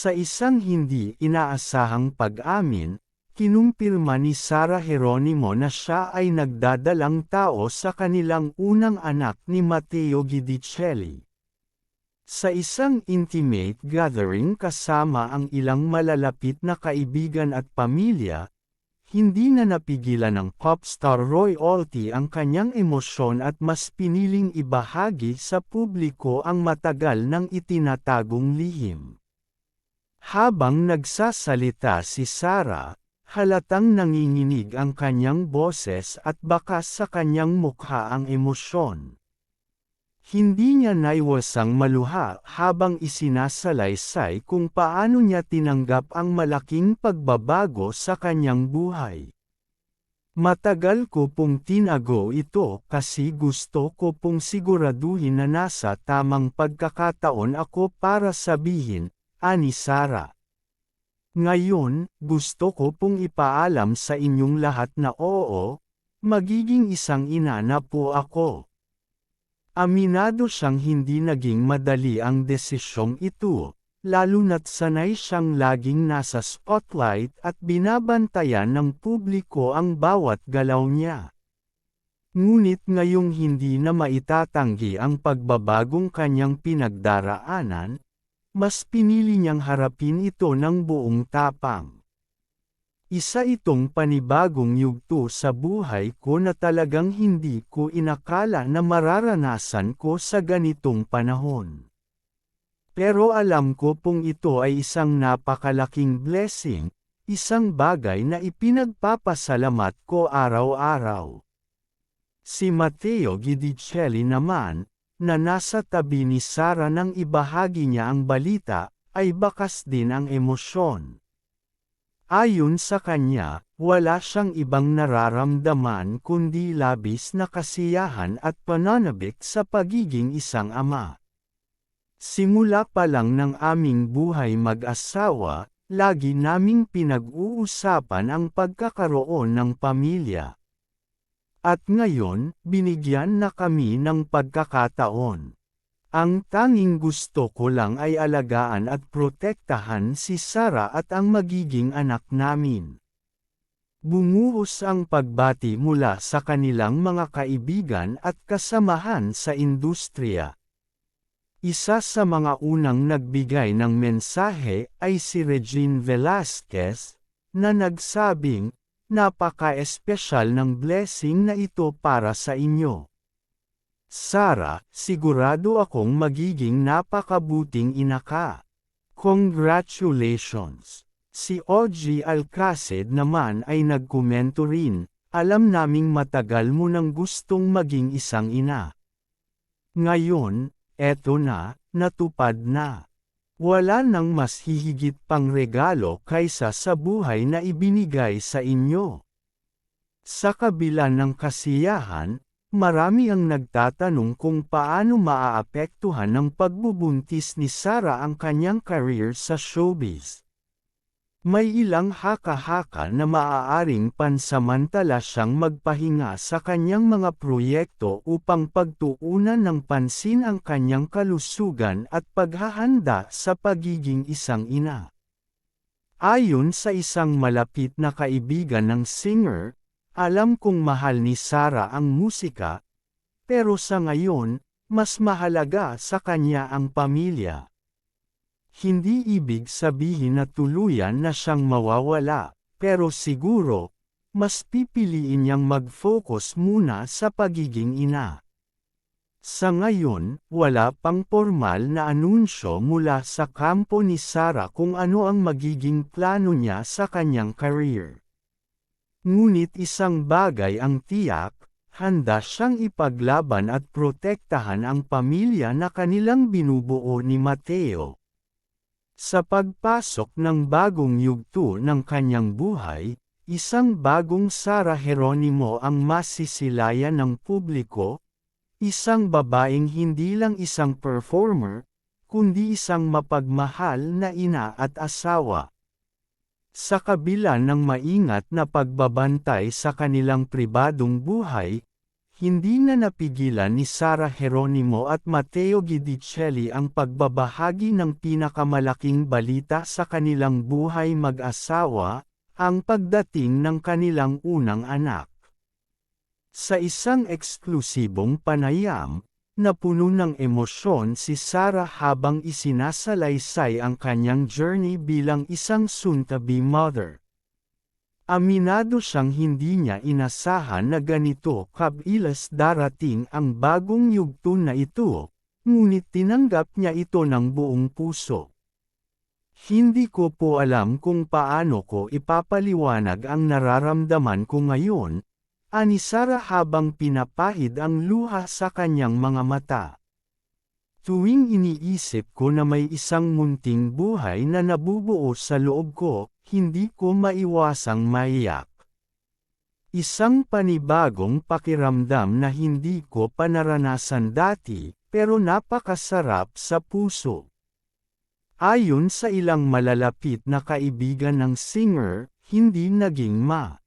Sa isang hindi inaasahang pag-amin, kinumpirma ni Sara Geronimo na siya ay nagdadalang tao sa kanilang unang anak ni Matteo Gidicelli. Sa isang intimate gathering kasama ang ilang malalapit na kaibigan at pamilya, hindi na napigilan ng pop star Roy Olty ang kanyang emosyon at mas piniling ibahagi sa publiko ang matagal nang itinatagong lihim. Habang nagsasalita si Sarah, halatang nanginginig ang kanyang boses at bakas sa kanyang mukha ang emosyon. Hindi niya naiwasang maluha habang isinasalaysay kung paano niya tinanggap ang malaking pagbabago sa kanyang buhay. Matagal ko pong tinago ito kasi gusto ko pong siguraduhin na nasa tamang pagkakataon ako para sabihin, ani Sara. Ngayon, gusto ko pong ipaalam sa inyong lahat na oo, magiging isang ina na po ako. Aminado siyang hindi naging madali ang desisyong ito, lalo na't sanay siyang laging nasa spotlight at binabantayan ng publiko ang bawat galaw niya. Ngunit ngayong hindi na maitatanggi ang pagbabagong kanyang pinagdaraanan, mas pinili niyang harapin ito ng buong tapang. Isa itong panibagong yugto sa buhay ko na talagang hindi ko inakala na mararanasan ko sa ganitong panahon. Pero alam ko pong ito ay isang napakalaking blessing, isang bagay na ipinagpapasalamat ko araw-araw. Si Matteo Gidicelli naman, na nasa tabi ni Sara nang ibahagi niya ang balita, ay bakas din ang emosyon. Ayon sa kanya, wala siyang ibang nararamdaman kundi labis na kasiyahan at pananabik sa pagiging isang ama. Simula pa lang ng aming buhay mag-asawa, lagi naming pinag-uusapan ang pagkakaroon ng pamilya. At ngayon, binigyan na kami ng pagkakataon. Ang tanging gusto ko lang ay alagaan at protektahan si Sara at ang magiging anak namin. Bumuhos ang pagbati mula sa kanilang mga kaibigan at kasamahan sa industriya. Isa sa mga unang nagbigay ng mensahe ay si Regine Velasquez, na nagsabing, napaka-espesyal ng blessing na ito para sa inyo. Sara, sigurado akong magiging napakabuting ina ka. Congratulations! Si OG Alcacid naman ay nagkomento rin, alam naming matagal mo nang gustong maging isang ina. Ngayon, eto na, natupad na. Wala nang mas hihigit pang regalo kaysa sa buhay na ibinigay sa inyo. Sa kabila ng kasiyahan, Marami ang nagtatanong kung paano maaapektuhan ng pagbubuntis ni Sarah ang kanyang career sa showbiz. May ilang haka-haka na maaaring pansamantala siyang magpahinga sa kanyang mga proyekto upang pagtuunan ng pansin ang kanyang kalusugan at paghahanda sa pagiging isang ina. Ayon sa isang malapit na kaibigan ng singer, alam kong mahal ni Sara ang musika, pero sa ngayon, mas mahalaga sa kanya ang pamilya. Hindi ibig sabihin na tuluyan na siyang mawawala, pero siguro, mas pipiliin niyang mag-focus muna sa pagiging ina. Sa ngayon, wala pang formal na anunsyo mula sa kampo ni Sara kung ano ang magiging plano niya sa kanyang career. Ngunit isang bagay ang tiyak, handa siyang ipaglaban at protektahan ang pamilya na kanilang binubuo ni Mateo. Sa pagpasok ng bagong yugto ng kanyang buhay, isang bagong Sara Geronimo ang masisilayan ng publiko, isang babaeng hindi lang isang performer, kundi isang mapagmahal na ina at asawa. Sa kabila ng maingat na pagbabantay sa kanilang pribadong buhay, hindi na napigilan ni Sara Geronimo at Matteo Guidicelli ang pagbabahagi ng pinakamalaking balita sa kanilang buhay mag-asawa, ang pagdating ng kanilang unang anak. Sa isang eksklusibong panayam, napuno ng emosyon si Sarah habang isinasalaysay ang kanyang journey bilang isang soon-to-be mother. Aminado siyang hindi niya inasahan na ganito kabilas darating ang bagong yugto na ito, ngunit tinanggap niya ito ng buong puso. Hindi ko po alam kung paano ko ipapaliwanag ang nararamdaman ko ngayon, ani Sara habang pinapahid ang luha sa kanyang mga mata. Tuwing iniisip ko na may isang munting buhay na nabubuo sa loob ko, hindi ko maiwasang maiyak. Isang panibagong pakiramdam na hindi ko panaranasan dati, pero napakasarap sa puso. Ayon sa ilang malalapit na kaibigan ng singer, hindi naging ma.